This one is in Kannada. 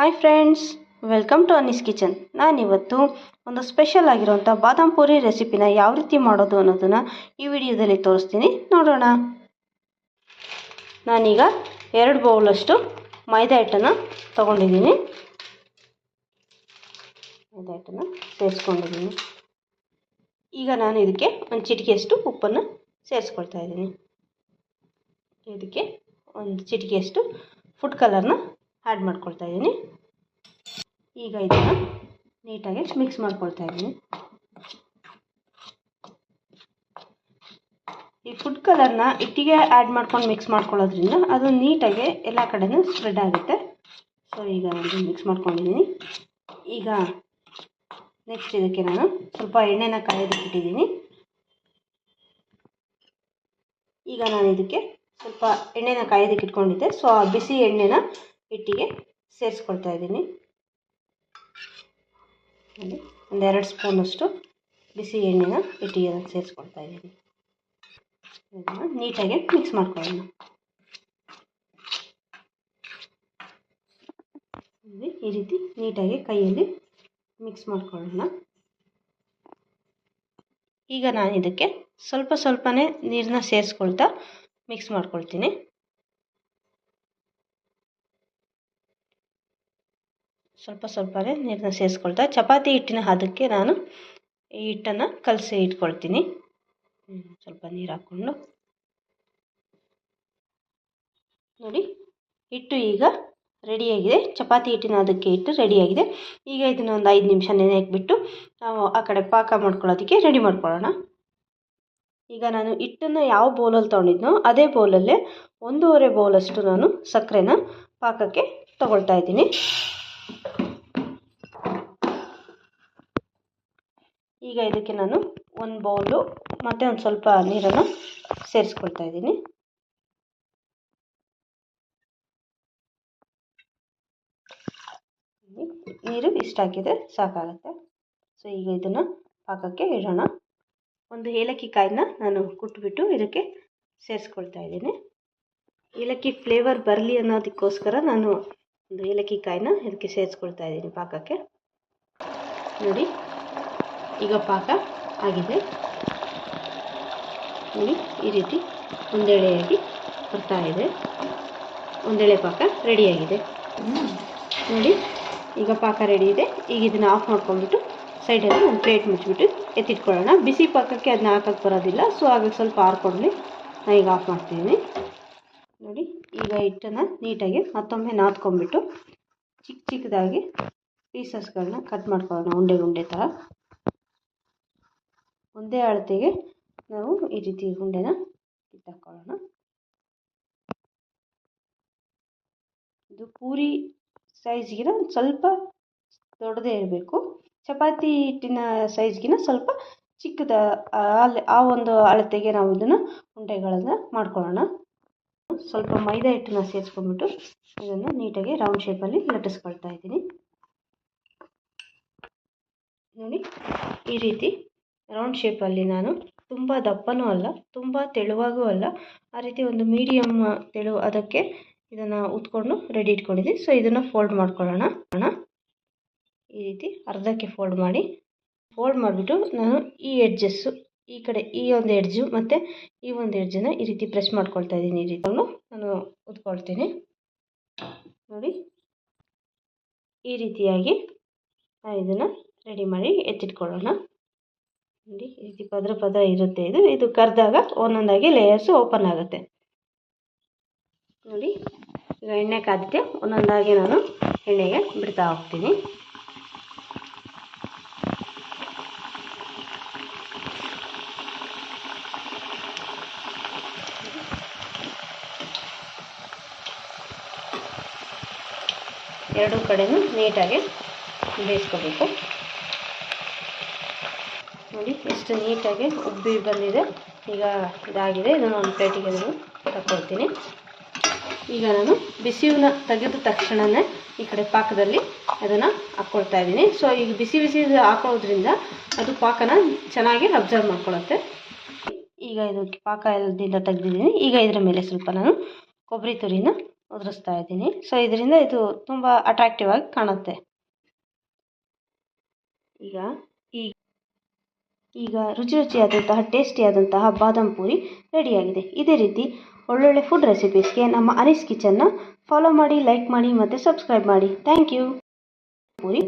Hi friends welcome to Anees kitchen ನಾನಿವತ್ತು ಒಂದು ಸ್ಪೆಷಲ್ ಆಗಿರುವಂಥ ಬಾದಾಮ್ ಪೂರಿ ರೆಸಿಪಿನ ಯಾವ ರೀತಿ ಮಾಡೋದು ಅನ್ನೋದನ್ನು ಈ ವಿಡಿಯೋದಲ್ಲಿ ತೋರಿಸ್ತೀನಿ. ನೋಡೋಣ. ನಾನೀಗ ಎರಡು ಬೌಲಷ್ಟು ಮೈದಾ ಹಿಟ್ಟನ್ನು ತೊಗೊಂಡಿದ್ದೀನಿ. ಮೈದಾ ಹಿಟ್ಟನ್ನು ಸೇರಿಸ್ಕೊಂಡಿದ್ದೀನಿ. ಈಗ ನಾನು ಇದಕ್ಕೆ ಒಂದು ಚಿಟಿಕೆಯಷ್ಟು ಉಪ್ಪನ್ನು ಸೇರಿಸ್ಕೊಳ್ತಾ ಇದ್ದೀನಿ. ಇದಕ್ಕೆ ಒಂದು ಚಿಟಿಕೆಯಷ್ಟು ಫುಡ್ ಕಲರ್ನ ಆ್ಯಡ್ ಮಾಡ್ಕೊಳ್ತಾ ಇದ್ದೀನಿ. ಈಗ ಇದನ್ನು ನೀಟಾಗಿ ಮಿಕ್ಸ್ ಮಾಡ್ಕೊಳ್ತಾ ಇದ್ದೀನಿ. ಈ ಫುಡ್ ಕಲರ್ನ ಇಟ್ಟಿಗೆ ಆ್ಯಡ್ ಮಾಡ್ಕೊಂಡು ಮಿಕ್ಸ್ ಮಾಡ್ಕೊಳ್ಳೋದ್ರಿಂದ ಅದು ನೀಟಾಗಿ ಎಲ್ಲ ಕಡೆನೂ ಸ್ಪ್ರೆಡ್ ಆಗುತ್ತೆ. ಸೊ ಈಗ ಒಂದು ಮಿಕ್ಸ್ ಮಾಡ್ಕೊಂಡಿದ್ದೀನಿ. ಈಗ ನೆಕ್ಸ್ಟ್ ಇದಕ್ಕೆ ನಾನು ಸ್ವಲ್ಪ ಎಣ್ಣೆನ ಕಾಯೋದಕ್ಕೆ ಇಟ್ಟಿದ್ದೀನಿ. ಈಗ ನಾನು ಇದಕ್ಕೆ ಸ್ವಲ್ಪ ಎಣ್ಣೆನ ಕಾಯೋದಕ್ಕೆ ಇಟ್ಕೊಂಡಿದ್ದೆ. ಸೊ ಆ ಬಿಸಿ ಎಣ್ಣೆನ ಹಿಟ್ಟಿಗೆ ಸೇರಿಸ್ಕೊಳ್ತಾ ಇದ್ದೀನಿ. ಒಂದೆರಡು ಸ್ಪೂನಷ್ಟು ಬಿಸಿ ಎಣ್ಣೆನ ಹಿಟ್ಟಿಗೆ ಸೇರಿಸ್ಕೊಳ್ತಾ ಇದ್ದೀನಿ. ಇದನ್ನು ನೀಟಾಗಿ ಮಿಕ್ಸ್ ಮಾಡ್ಕೊಳ್ಳೋಣ. ಈ ರೀತಿ ನೀಟಾಗಿ ಕೈಯಲ್ಲಿ ಮಿಕ್ಸ್ ಮಾಡ್ಕೊಳ್ಳೋಣ. ಈಗ ನಾನು ಇದಕ್ಕೆ ಸ್ವಲ್ಪ ಸ್ವಲ್ಪನೇ ನೀರನ್ನ ಸೇರಿಸ್ಕೊಳ್ತಾ ಮಿಕ್ಸ್ ಮಾಡ್ಕೊಳ್ತೀನಿ. ಸ್ವಲ್ಪ ಸ್ವಲ್ಪನೇ ನೀರನ್ನ ಸೇರಿಸ್ಕೊಳ್ತಾ ಚಪಾತಿ ಹಿಟ್ಟಿನ ಹದಕ್ಕೆ ನಾನು ಈ ಹಿಟ್ಟನ್ನು ಕಲಸಿ ಇಟ್ಕೊಳ್ತೀನಿ. ಸ್ವಲ್ಪ ನೀರು ಹಾಕ್ಕೊಂಡು. ನೋಡಿ, ಹಿಟ್ಟು ಈಗ ರೆಡಿಯಾಗಿದೆ ಚಪಾತಿ ಹಿಟ್ಟಿನ ಅದಕ್ಕೆ ಹಿಟ್ಟು ರೆಡಿಯಾಗಿದೆ ಈಗ ಇದನ್ನು ಒಂದು ಐದು ನಿಮಿಷ ನೆನೆ ಹಾಕ್ಬಿಟ್ಟು ನಾವು ಆ ಕಡೆ ಪಾಕ ಮಾಡ್ಕೊಳ್ಳೋದಕ್ಕೆ ರೆಡಿ ಮಾಡ್ಕೊಳ್ಳೋಣ. ಈಗ ನಾನು ಹಿಟ್ಟನ್ನು ಯಾವ ಬೌಲಲ್ಲಿ ತೊಗೊಂಡಿದ್ನೋ ಅದೇ ಬೌಲಲ್ಲೇ ಒಂದೂವರೆ ಬೌಲಷ್ಟು ನಾನು ಸಕ್ಕರೆನ ಪಾಕಕ್ಕೆ ತಗೊಳ್ತಾ ಇದ್ದೀನಿ. ಈಗ ಇದಕ್ಕೆ ನಾನು ಒಂದು ಬೌಲು ಮತ್ತು ಒಂದು ಸ್ವಲ್ಪ ನೀರನ್ನು ಸೇರಿಸ್ಕೊಳ್ತಾ ಇದ್ದೀನಿ. ನೀರು ಇಷ್ಟ ಹಾಕಿದರೆ ಸಾಕಾಗುತ್ತೆ. ಸೊ ಈಗ ಇದನ್ನು ಪಾಕಕ್ಕೆ ಇಡೋಣ. ಒಂದು ಏಲಕ್ಕಿ ಕಾಯಿನ ನಾನು ಕುಟ್ಬಿಟ್ಟು ಇದಕ್ಕೆ ಸೇರಿಸ್ಕೊಳ್ತಾ ಇದ್ದೀನಿ. ಏಲಕ್ಕಿ ಫ್ಲೇವರ್ ಬರಲಿ ಅನ್ನೋದಕ್ಕೋಸ್ಕರ ನಾನು ಒಂದು ಏಲಕ್ಕಿ ಕಾಯಿನ ಇದಕ್ಕೆ ಸೇರಿಸ್ಕೊಳ್ತಾ ಇದ್ದೀನಿ ಪಾಕಕ್ಕೆ. ನೋಡಿ, ಈಗ ಪಾಕ ಆಗಿದೆ. ನೋಡಿ, ಈ ರೀತಿ ಒಂದೆಳೆಯಾಗಿ ಬರ್ತಾ ಇದೆ. ಒಂದೆಳೆ ಪಾಕ ರೆಡಿಯಾಗಿದೆ. ನೋಡಿ, ಈಗ ಪಾಕ ರೆಡಿ ಇದೆ. ಈಗ ಇದನ್ನು ಆಫ್ ಮಾಡ್ಕೊಂಡ್ಬಿಟ್ಟು ಸೈಡಲ್ಲಿ ಒಂದು ಪ್ಲೇಟ್ ಮುಚ್ಚಿಬಿಟ್ಟು ಎತ್ತಿಟ್ಕೊಳ್ಳೋಣ. ಬಿಸಿ ಪಾಕಕ್ಕೆ ಅದನ್ನ ಹಾಕಕ್ಕೆ ಬರೋದಿಲ್ಲ ಸೊ ಹಾಗಾಗಿ ಸ್ವಲ್ಪ ಹಾರ್ಕೊಂಡ್ಲಿ ನಾನು ಈಗ ಆಫ್ ಮಾಡ್ತೀನಿ. ನೋಡಿ, ಈಗ ಹಿಟ್ಟನ್ನು ನೀಟಾಗಿ ಮತ್ತೊಮ್ಮೆ ನಾದ್ಕೊಂಡ್ಬಿಟ್ಟು ಚಿಕ್ಕ ಚಿಕ್ಕದಾಗಿ ಪೀಸಸ್ಗಳನ್ನ ಕಟ್ ಮಾಡ್ಕೊಳ್ಳೋಣ, ಉಂಡೆ ಉಂಡೆ ಥರ. ಒಂದೇ ಅಳತೆಗೆ ನಾವು ಈ ರೀತಿ ಉಂಡೆನ ಕಿತ್ತಾಕೊಳ್ಳೋಣ. ಇದು ಪೂರಿ ಸೈಜ್ಗಿನ ಸ್ವಲ್ಪ ದೊಡ್ಡದೇ ಇರಬೇಕು. ಚಪಾತಿ ಹಿಟ್ಟಿನ ಸೈಜ್ಗಿನ ಸ್ವಲ್ಪ ಚಿಕ್ಕದ ಆ ಒಂದು ಅಳತೆಗೆ ನಾವು ಇದನ್ನು ಉಂಡೆಗಳನ್ನು ಮಾಡ್ಕೊಳ್ಳೋಣ. ಸ್ವಲ್ಪ ಮೈದಾ ಹಿಟ್ಟನ್ನ ಸೇರಿಸ್ಕೊಂಡ್ಬಿಟ್ಟು ಇದನ್ನು ನೀಟಾಗಿ ರೌಂಡ್ ಶೇಪಲ್ಲಿ ಲಟ್ಟಿಸ್ಕೊಳ್ತಾ ಇದ್ದೀನಿ. ನೋಡಿ, ಈ ರೀತಿ ರೌಂಡ್ ಶೇಪಲ್ಲಿ ನಾನು ತುಂಬ ದಪ್ಪನೂ ಅಲ್ಲ, ತುಂಬ ತೆಳುವಾಗೂ ಅಲ್ಲ, ಆ ರೀತಿ ಒಂದು ಮೀಡಿಯಮ್ ತೆಳು ಅದಕ್ಕೆ ಇದನ್ನು ಉತ್ಕೊಂಡು ರೆಡಿ ಇಟ್ಕೊಂಡಿದ್ದೀನಿ. ಸೊ ಇದನ್ನು ಫೋಲ್ಡ್ ಮಾಡ್ಕೊಳ್ಳೋಣ. ಈ ರೀತಿ ಅರ್ಧಕ್ಕೆ ಫೋಲ್ಡ್ ಮಾಡಿ ಫೋಲ್ಡ್ ಮಾಡಿಬಿಟ್ಟು ನಾನು ಈ ಎಡ್ಜಸ್ಸು ಈ ಕಡೆ ಈ ಒಂದು ಎಡ್ಜು ಮತ್ತು ಈ ಒಂದು ಎಡ್ಜನ್ನು ಈ ರೀತಿ ಪ್ರೆಸ್ ಮಾಡ್ಕೊಳ್ತಾ ಇದ್ದೀನಿ, ಈ ರೀತಿ ನಾನು ಉತ್ಕೊಳ್ತೀನಿ ನೋಡಿ, ಈ ರೀತಿಯಾಗಿ ನಾನು ಇದನ್ನು ರೆಡಿ ಮಾಡಿ ಎತ್ತಿಟ್ಕೊಳ್ಳೋಣ. ನೋಡಿ, ಈ ರೀತಿ ಪದ್ರ ಪದ್ರ ಇರುತ್ತೆ ಇದು. ಇದು ಕರೆದಾಗ ಒಂದೊಂದಾಗಿ ಲೇಯರ್ಸು ಓಪನ್ ಆಗುತ್ತೆ. ನೋಡಿ, ಈಗ ಎಣ್ಣೆ ಕಾದಿದೆ ಒಂದೊಂದಾಗಿ ನಾನು ಎಣ್ಣೆಗೆ ಬಿಡ್ತಾ ಹೋಗ್ತೀನಿ. ಎರಡೂ ಕಡೆನೂ ನೀಟಾಗಿ ಬೇಯಿಸ್ಕೋಬೇಕು. ನೋಡಿ, ಎಷ್ಟು ನೀಟಾಗಿ ಉಬ್ಬಿ ಬಂದಿದೆ. ಈಗ ಇದಾಗಿದೆ. ಇದನ್ನು ಒಂದು ಪ್ಲೇಟಿಗೆ ನಾನು ತಗೊಳ್ತೀನಿ ಈಗ ನಾನು ಬಿಸಿಯನ್ನ ತೆಗೆದ ತಕ್ಷಣವೇ ಈ ಕಡೆ ಪಾಕದಲ್ಲಿ ಅದನ್ನು ಹಾಕ್ಕೊಳ್ತಾ ಇದ್ದೀನಿ. ಸೊ ಈಗ ಬಿಸಿ ಬಿಸಿ ಹಾಕೋದ್ರಿಂದ ಅದು ಪಾಕನ ಚೆನ್ನಾಗಿ ಅಬ್ಸರ್ವ್ ಮಾಡ್ಕೊಳ್ಳುತ್ತೆ ಈಗ ಇದು ಪಾಕ ಎಲ್ಲದಿಂದ ತೆಗೆದಿದ್ದೀನಿ. ಈಗ ಇದರ ಮೇಲೆ ಸ್ವಲ್ಪ ನಾನು ಕೊಬ್ಬರಿ ತುರಿನ ಉದುರಿಸ್ತಾ ಇದ್ದೀನಿ. ಸೊ ಇದರಿಂದ ಇದು ತುಂಬ ಅಟ್ರಾಕ್ಟಿವ್ ಆಗಿ ಕಾಣುತ್ತೆ. ಈಗ ಈಗ ರುಚಿ ರುಚಿಯಾದಂತಹ, ಟೇಸ್ಟಿಯಾದಂತಹ ಬಾದಾಮ್ ಪೂರಿ ರೆಡಿಯಾಗಿದೆ. ಇದೇ ರೀತಿ ಒಳ್ಳೊಳ್ಳೆ ಫುಡ್ ರೆಸಿಪೀಸ್ಗೆ ನಮ್ಮ ಅನೀಸ್ ಕಿಚನ್ನ ಫಾಲೋ ಮಾಡಿ ಲೈಕ್ ಮಾಡಿ ಮತ್ತು ಸಬ್ಸ್ಕ್ರೈಬ್ ಮಾಡಿ. Thank you puri